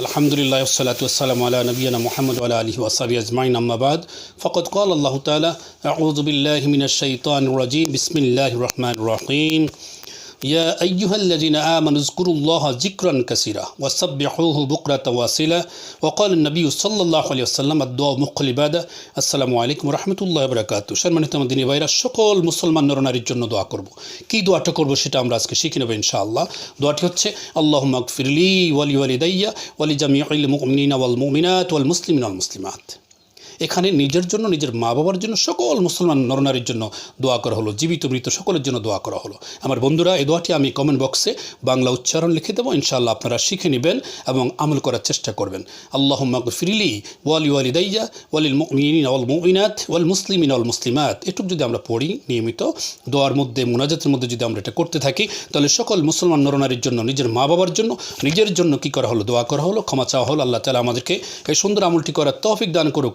الحمد لله والصلاة والسلام على نبينا محمد وعلى آله وصحبه أجمعين أما بعد فقد قال الله تعالى أعوذ بالله من الشيطان الرجيم بسم الله الرحمن الرحيم يا أيها الذين آمنوا اذكروا الله ذكرا كثيرا وسبحوه بكرة واصيلا وقال النبي صلى الله عليه وسلم الدعاء مقل عبادة السلام عليكم ورحمة الله وبركاته সম্মানিত দিনী ভাইরা সকল মুসলমান নরনারীর জন্য দোয়া করব কি দোয়াটা করব সেটা আমরা আজকে শিখে নেব ইনশাআল্লাহ দোয়াটি হচ্ছে আল্লাহ মাগফিরলি ওয়ালি ওয়ালি দাইয়া ওয়ালি জামিউল মুমিনিনা ওয়াল মুমিনাত ওয়াল মুসলিমিন ওয়াল মুসলিমাত এখানে নিজের জন্য, নিজের মা বাবার জন্য, সকল মুসলমান নরনারীর জন্য দোয়া করা হলো, জীবিত মৃত সকলের জন্য দোয়া করা হলো। আমার বন্ধুরা, এই দোয়াটি আমি কমেন্ট বক্সে বাংলা উচ্চারণ লিখে দেবো, ইনশাআল্লাহ আপনারা শিখে নেবেন এবং আমল করার চেষ্টা করবেন। আল্লাহ ফিরিলি ওয়ালি ওয়ালি দাইয়া ওয়ালিল ওয়াল মুমিনাত ওয়াল মুসলিমিন ওয়াল মুসলিমাত। এটুকু যদি আমরা পড়ি নিয়মিত, দোয়ার মধ্যে, মুনাজাতের মধ্যে যদি আমরা এটা করতে থাকি, তাহলে সকল মুসলমান নরনারীর জন্য, নিজের মা বাবার জন্য, নিজের জন্য কি করা হলো? দোয়া করা হলো, ক্ষমা চাওয়া হলো। আল্লাহ তালা আমাদেরকে এই সুন্দর আমলটি করার তৌফিক দান করুক।